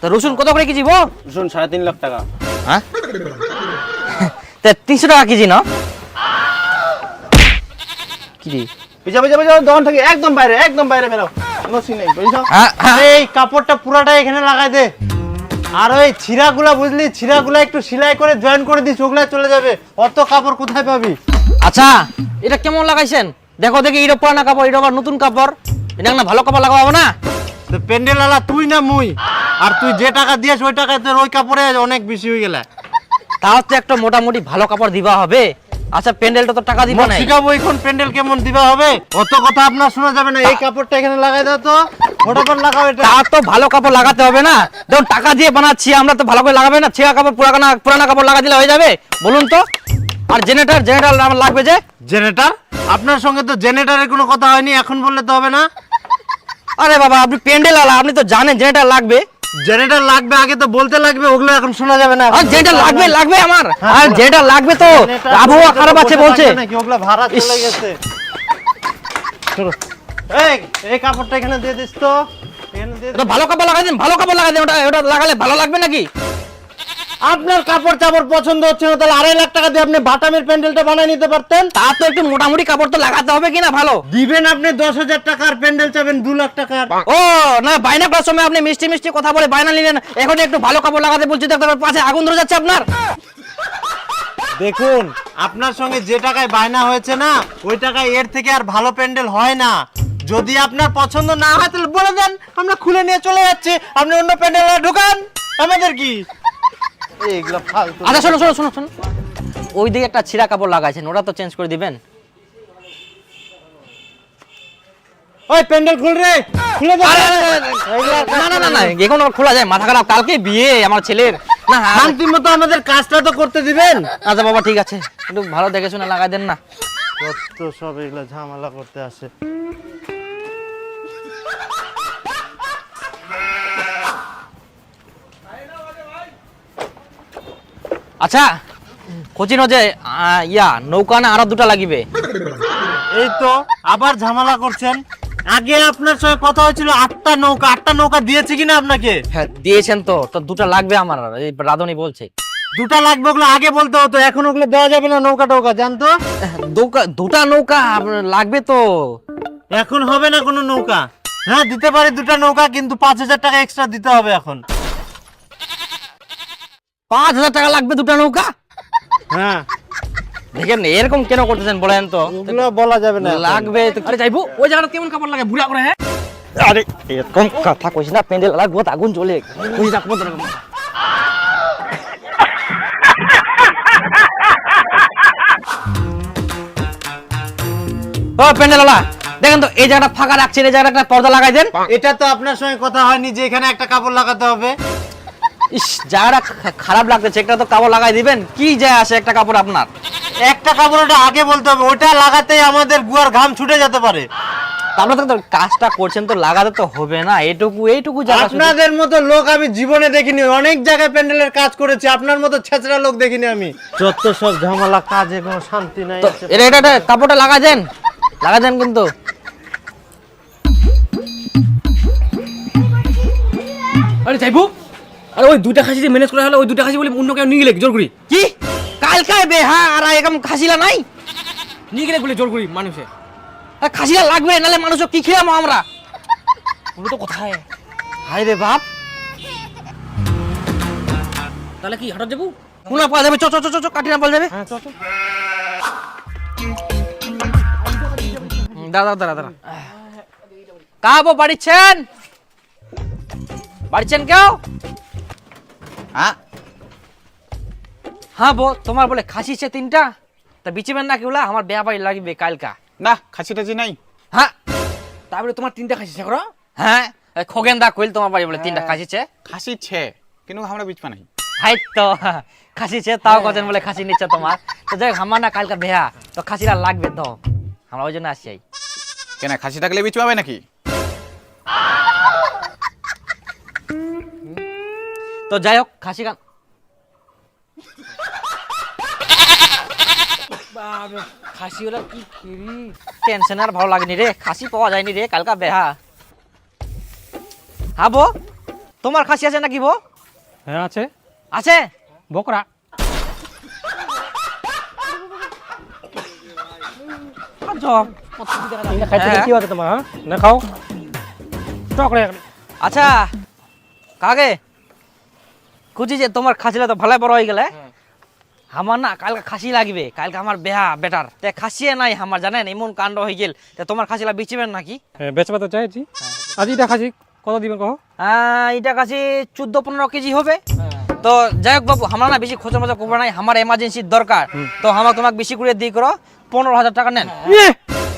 তো রসুন কত করে কেজি বো? রসুন সাড়ে তিন লাখ টাকা। হ্যাঁ? তা তিনশো টাকা কেজি না? কি রে পিছা পিছা পিছা দোকান থেকে একদম বাইরে একদম বাইরে বেরো। কোনো সিন নেই বুঝছ হ্যাঁ, হ্যাঁ। এই কাপড়টা পুরাটা এখানে লাগাই দে। আর ওই ছিঁড়াগুলা বুঝলি? ছিঁড়াগুলা একটু সেলাই করে জয়েন করে দিস ওগুলা চলে যাবে। অত কাপড় কোথায় পাবি? আচ্ছা এটা কেমন লাগাইছেন? দেখো দেখি এটা পুরানা কাপড় এটা আবার নতুন কাপড়। এটা না ভালো কাপড় লাগাবো না? তো প্যান্ডেল আলা তুই না মুই আর তুই যে টাকা দিয়েছ ওই টাকায় তোর ওই কাপড়ে অনেক বেশি হয়ে গেলে। তাও তো একটা মোটামুটি ভালো কাপড় দিবা হবে? আচ্ছা প্যান্ডেলটা তো টাকা দিবা নাই। শিখাবো এখন প্যান্ডেল কেমন দিবা হবে। অত কথা আপনার শোনা যাবে না এই কাপড়টা এখানে লাগাই দাও তো। লাগাও এটা। তা তো ভালো কাপড় লাগাতে হবে না। দেখুন টাকা দিয়ে বানাচ্ছি আমরা তো ভালো করে লাগাবে না। ছেঁড়া কাপড় পুরানা পুরানা কাপড় লাগা দিলে হয়ে যাবে। বলুন তো। আর জেনারেটর জেনারেটর আমার লাগবে যে? জেনারেটর? আপনার সঙ্গে তো জেনারেটরের কোনো কথা হয়নি এখন বললে তো হবে না। আরে বাবা আপনি প্যান্ডেল আলা আপনি তো জানেন জেনারেটর লাগবে। জেনারেটর লাগবে আগে তো বলতে লাগবে ওগুলো এখন শোনা যাবে না আর জেনারেটর লাগবে লাগবে আমার। হ্যাঁ, আর জেনারেটর লাগবে তো আবহাওয়া খারাপ আছে বলছে। নাকি ওগুলো ভাড়া চলে গেছে। চলো। এই এই কাপড়টা এখানে দিয়ে দিস তো। এখানে দিয়ে ভালো কাপড় লাগাই দিন ভালো কাপড় লাগাই দিন ওটা ওটা লাগালে ভালো লাগবে নাকি? আপনার কাপড় চাপড় পছন্দ হচ্ছে না তাহলে আড়াই লাখ টাকা দিয়ে আপনি বাটামের প্যান্ডেলটা বানিয়ে নিতে পারতেন? তা তো একটু মোটামুটি কাপড় তো লাগাতে হবে কিনা ভালো? দিবেন আপনি দশ হাজার টাকার প্যান্ডেল চাবেন দু লাখ টাকার। ও না বায়না করার সময় আপনি মিষ্টি মিষ্টি কথা বলে বায়না নিলেন এখন একটু ভালো কাপড় লাগাতে বলছি দেখতে পাশে আগুন ধরে যাচ্ছে আপনার। দেখুন আপনার সঙ্গে যে টাকায় বায়না হয়েছে না ওই টাকায় এর থেকে আর ভালো প্যান্ডেল হয় না। যদি আপনার পছন্দ না হয় তাহলে বলে দেন আমরা খুলে নিয়ে চলে যাচ্ছি। আপনি অন্য প্যান্ডেলে ঢুকান। আমাদের কি? এইগুলো ফালতু আচ্ছা শোনো শোনো শোনো শোনো। ওই দিকে একটা ছিঁড়া কাপড় লাগাইছেন ওটা তো চেঞ্জ করে দিবেন। ওই প্যান্ডেল খুল রে খুলে দে না না না না এখন আর খোলা যায় মাথা খারাপ কালকে বিয়ে আমার ছেলের। না শান্তি মতো আমাদের কাজটা তো করতে দিবেন। আচ্ছা বাবা ঠিক আছে। একটু ভালো দেখে শুনে লাগাই দেন না। কত সব এগুলো ঝামেলা করতে আসে। আচ্ছা কোচিন যে ইয়া নৌকা না আরও দুটা লাগিবে? এই তো আবার ঝামেলা করছেন। আগে আপনার সঙ্গে কথা হয়েছিল আটটা নৌকা আটটা নৌকা দিয়েছে কিনা আপনাকে? হ্যাঁ দিয়েছেন তো তো দুটা লাগবে আমার এই রাধুনি বলছে। দুটা লাগবে ওগুলো আগে বলতে হতো এখন ওগুলো দেওয়া যাবে না নৌকা টৌকা জানতো দুকা- দুটা নৌকা লাগবে তো। এখন হবে না কোনো নৌকা। হ্যাঁ দিতে পারি দুটা নৌকা কিন্তু পাঁচ হাজার টাকা এক্সট্রা দিতে হবে এখন। পাঁচ হাজার টাকা লাগবে দুটা নৌকা? হ্যাঁ। দেখেন এরকম কেন করতেছেন বলেন তো? ওগুলো বলা যাবে না লাগবে তো আরে যাইবো ওই জায়গাটা কেমন কাপড় লাগে? বুড়া করে হ্যাঁ? আরে এরকম কথা কইস না প্যান্ডেল লাগবো আগুন চলে ও দেখেন তো এই জায়গাটা ফাঁকা রাখছেন এই জায়গাটা একটা পর্দা লাগাই দেন এটা তো আপনার সঙ্গে কথা হয়নি যে এখানে একটা কাপড় লাগাতে হবে। ইস জায়গাটা খারাপ লাগতেছে একটা তো কাপড় লাগাই দিবেন? কি যায় আসে একটা কাপড় আপনার? একটা কাপড় ওটা আগে বলতে হবে ওটা লাগাতেই আমাদের গুয়ার ঘাম ছুটে যেতে পারে। তো কাজটা করছেন তো লাগাতে তো হবে না এইটুকু এইটুকু আপনাদের মতো লোক আমি জীবনে দেখিনি অনেক জায়গায় প্যান্ডেলের কাজ করেছি আপনার মতো ছেঁচড়া লোক দেখিনি আমি। যত সব ঝামেলা কাজে কোনো শান্তি নাই। এটা এটা এটা কাপড়টা লাগা দেন লাগা দেন কিন্তু। আরে যাইবো আরে ওই দুটা খাসি যে ম্যানেজ করা হলো ওই দুইটা খাসি বলে অন্য কেউ নিয়ে গেলে জোর করি। কি? কালকায় বেহা আর এরকম খাসিলা নাই? নিয়ে গেলে বলে জোর করি মানুষে। আর খাসিলা লাগবে নালে মানুষ কি খেলাম আমরা? ওগুলো তো কোথায়। হাই রে বাপ। তাহলে কি হাঁটা যাব? কোনা পাওয়া যাবে? চ চ চ চ, চ কাটি না পাওয়া যাবে? হুম, দাঁড়া দাঁড়া দাঁড়া। কাবো বাড়িছেন বাড়িছেন কেউ? হ্যাঁ? হ্যাঁ বো তোমার বলে খাসি আছে তিনটা? তা বিচিবেন না কেউলা আমার বেয়া বাড়ি লাগবে কালকা। না খাসি টাসি নাই। হ্যাঁ? তারপরে তোমার তিনটা খাসি শেখরা হ্যাঁ? খগেন দা কইল তোমার বাড়ি বলে তিনটা খাসি আছে খাসি ছে কিন্তু আমরা বিচপা নাই। হাই তো খাসি ছে তাও কজন বলে খাসি নিচ্ছে তোমার। তো যাই আমার না কালকা বেহা তো খাসিরা লাগবে তো আমরা ওই জন্য আসছি কেন খাসি থাকলে বিচ পাবে নাকি? তো যাই হোক খাসি গান খাসি ওরা কি করি টেনশন আর ভালো লাগেনি রে খাসি পাওয়া যায়নি রে কালকা বেহা। হাবো তোমার খাসি আছে নাকি বো? হ্যাঁ আছে। আছে? বকরা। হ্যাঁ। কি আছে তোমার হ্যাঁ? না খাও। টক রে। আচ্ছা কাকে? খুঁজি যে তোমার খাসিটা তো ভালো বড় হয়ে গেলে। আমার না কালকে খাসি লাগবে কালকে আমার বেহা বেটার। তে খাসিয়ে নাই আমার জানেন? এমন কাণ্ড হয়ে গেল। তে তোমার খাসিলা বেচিবেন নাকি? হ্যাঁ বেচবা তো চাইছি। আজ এটা খাসি কত দিবেন কহ? এটা কাছে চোদ্দ পনেরো কেজি হবে। তো যাই হোক বাবু আমরা না বেশি খোঁজা মজা করব নাই। আমার এমার্জেন্সির দরকার। তো আমার তোমাকে বেশি করে দিয়ে করো পনেরো হাজার টাকা নেন। ইয়ে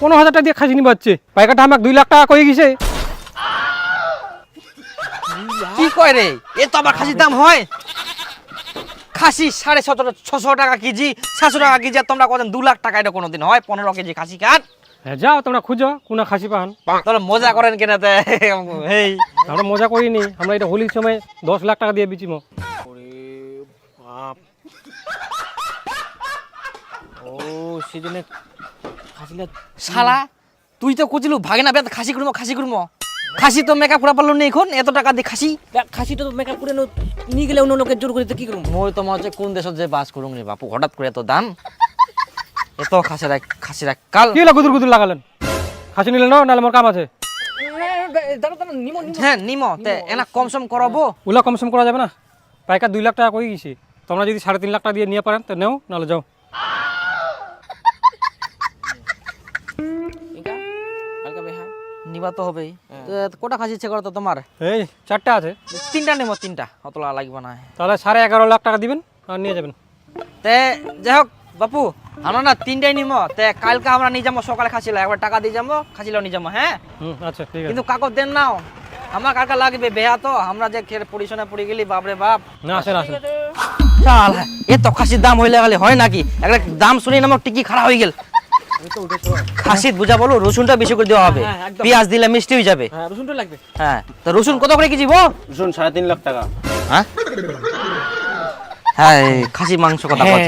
পনেরো হাজার টাকা দিয়ে খাসি নিবা হচ্ছে। পাইকারটা আমাকে দুই লাখ টাকা কয়ে গেছে। কি কয় রে? এ তো আবার খাসির দাম হয়। খাসি সাড়ে সতেরো ছশো টাকা কেজি সাতশো টাকা কেজি আর তোমরা কদিন দু লাখ টাকা এটা কোনোদিন হয়? পনেরো কেজি খাসি কাট। হ্যাঁ যাও তোমরা খুঁজো কোন খাসি পান। তাহলে মজা করেন কেনা তে? এই। আমরা মজা করিনি আমরা এটা হোলির সময় দশ লাখ টাকা দিয়ে বিচিমো। ও সেজন্য খাসিটা শালা তুই তো কুচিলু ভাগে না বেত খাসি করব খাসি করব খাসি তো মেকআপ করা পারল না এখন এত টাকা দিয়ে খাসি। খাসিটা তো মেকআপ করে নিয়ে গেলে অন্য লোকের জোর করে কি করব? মই তো মনে হচ্ছে কোন দেশত যে বাস করুন রে বাপু হঠাৎ করে এত দাম? এত খাসিরা খাসিরা কাল। কি গুদুর গুদুর লাগালেন? খাসি নিলে না নাহলে আমার কাম আছে? হ্যাঁ নিম তে এনা কম সম করাবো। ওগুলা কম সম করা যাবে না। পাইকার দুই লাখ টাকা কয়ে গেছি? তোমরা যদি সাড়ে তিন লাখ টাকা দিয়ে নিয়ে পারেন তো নেও নাহলে যাও। নিবা তো হবেই তো কোটা খাসি ইচ্ছে করো তো তোমার? এই চারটা আছে। তিনটা নেব তিনটা। অতলা লাগবে না। তাহলে সাড়ে এগারো লাখ টাকা দিবেন আর নিয়ে যাবেন। তে যাই হোক বাপু আমরা না তিনটাই নিম তে কালকে আমরা নিয়ে যাব সকালে খাসিলা একবার টাকা দিয়ে যাব খাসিলাও নিয়ে যাব হ্যাঁ? আচ্ছা ঠিক আছে। কিন্তু কাকর দেন নাও। আমার কাকা লাগবে বেহা তো। আমরা যে খেয়ে পরিশনে পড়ে গেলি বাপরে বাপ। না আসেন আসেন চাল এ তো খাসির দাম হইলে গেলে হয় নাকি? একটা দাম শুনে আমার টিকি খারাপ হয়ে গেল। খাসির বুঝা বলো রসুনটা বেশি করে দেওয়া হবে। হ্যাঁ, পেঁয়াজ দিলে মিষ্টি হয়ে যাবে। হ্যাঁ রসুনটা লাগবে। হ্যাঁ তো রসুন কত করে কেজি বো? রসুন সাড়ে তিন লাখ টাকা। হ্যাঁ? হ্যাঁ খাসি মাংস কথা হ্যাঁ,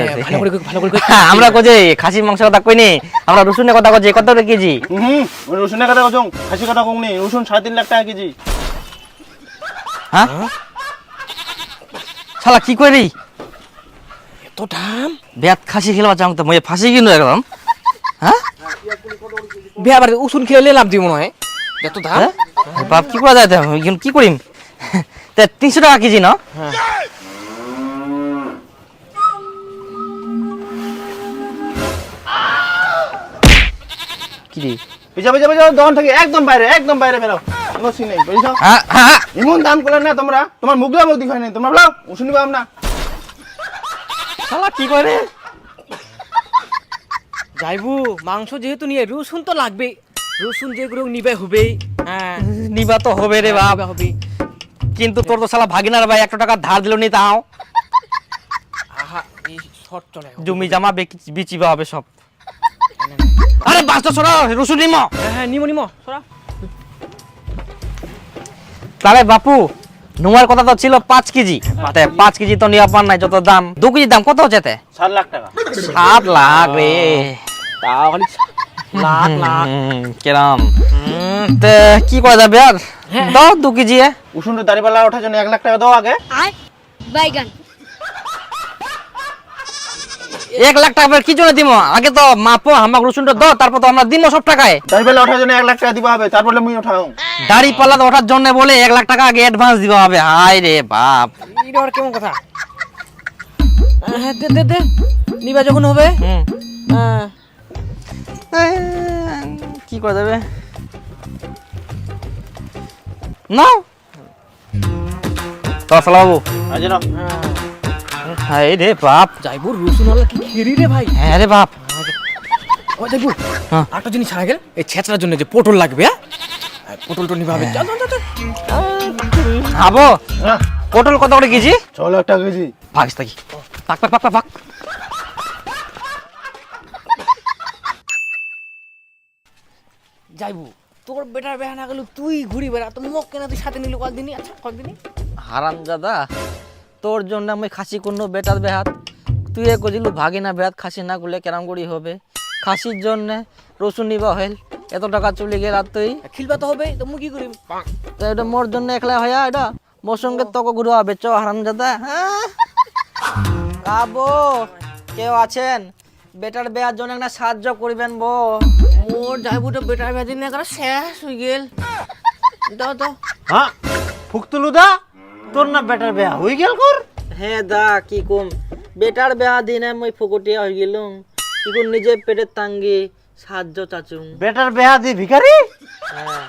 হ্যাঁ, আমরা কই যে খাসি মাংস কথা কই নি? আমরা রসুনের কথা কই কত করে কেজি? হুম রসুনের কথা কচং খাসি কথা কং নি রসুন সাড়ে তিন লাখ টাকা কেজি। হ্যাঁ? শালা কি করি এত দাম? বেত খাসি খেলবা চাং তো মই ফাঁসি কিনো একদম হ্যাঁ? বিয়া বাড়ি উসুন খেলে লাভ দিব মনে হয়? বাপ কি করা যায় এখন কি করিম? তে তিনশো টাকা কেজি না কি রে? পিছা পিছা পিছা দোকান থেকে একদম বাইরে একদম বাইরে কোনো সিন নেই বুঝছ? হ্যাঁ, হ্যাঁ, এমন দাম করলেন না তোমরা? তোমার মুখ দিখাই নাই। তোমরা বলো রসুন নিবাম না শালা কি করে যাইবু মাংস যেহেতু নিয়ে রসুন তো লাগবে রসুন যেগুলো নিবে হবে হ্যাঁ। নিবা তো হবে রে বাপ। হবে কিন্তু তোর তো শালা ভাগিনার ভাই একশো টাকা ধার দিল নি তাও। আহা এই শর্ট চলে জমি জামা বেচি- বিচিবা হবে সব। আরে বাস্ত সরা রসুন নিম। হ্যাঁ হ্যাঁ নিমো নিমো সরা। তাহলে বাপু নোয়ার কথা তো ছিল পাঁচ কেজি। তে পাঁচ কেজি তো নিয়ে পার নাই যত দাম। দু কেজির দাম কত হচ্ছে তে? সাত লাখ টাকা। সাত লাখ রে। তাও খালি লাখ লাখ। হুম, তে কি করা যাবে আর দাও দু কেজি। রসুনটা দাঁড়িপাল্লা ওঠার জন্য এক লাখ টাকা দাও আগে। বাইগান। এক লাখ টাকা কি জন্য দিব আগে তো মাপো আমাকে রসুনটা দাও তারপর তো আমরা দিব সব টাকায়। দাঁড়িপাল্লা ওঠার জন্য এক লাখ টাকা দিবা হবে তারপরে মুই ওঠাও। দাড়ি পাল্লা ওঠার জন্য বলে এক লাখ টাকা আগে অ্যাডভান্স দিবা হবে। হাই রে বাপ। এটা আর কেমন কথা? হ্যাঁ দে দে দে। নিবা যখন হবে। হ্যাঁ কি করা যাবে? নাও তসলা বাবু আজ না হাই রে বাপ। যাইবু রসুন ওয়ালা কি খেরি রে ভাই? হ্যাঁ রে বাপ। ও হ্যাঁ। একটা জিনিস ছাড়া গেল এই ছেঁচড়ার জন্য যে পটল লাগবে হ্যাঁ? হ্যাঁ, চল চল, চল চল। হ্যাঁ পটল কত করে কেজি? লাখ টাকা কেজি। ভাগিস থাকি। পাক পাক পাক পাক যাইবু। তোর বেটার বেহা না গেল তুই ঘুরি বেড়া তো মোক কেনা তুই সাথে নিলি কয়েকদিনই আচ্ছা কয়েকদিনই। হারাম দাদা তোর জন্য আমি খাসি কোনো বেটার বেহাত। তুই এ কজিলু ভাগি না বেহাত খাসি না করলে কেরাম করি হবে? খাসির জন্য রসুন নিবা হইল এত টাকা চলে গেল আর তুই? খিলবা তো হবে তো মুই কি করিম? তো এটা মোর জন্য একলা হয়া এটা? মোর সঙ্গে তোকে ঘুরে হবে চ হারাম দাদা হ্যাঁ? কাবো কেউ আছেন? বেটার বেয়ার জন্য একটা সাহায্য করবেন বো মোর যাইবুটা বেটার ভ্যাদি না করে শেষ হয়ে গেল। দাও দাও। হ্যাঁ ফুকতুলুদা তোর না বেটার বেয়া হয়ে গেল কর। হ্যাঁ দা কি কম? বেটার বেয়া দিনে মই ফুকটিয়া হয়ে গেলুম। কি নিজে পেটের তাঙ্গি সাহায্য চাচুম বেটার বেয়া দি ভিখারি? হ্যাঁ।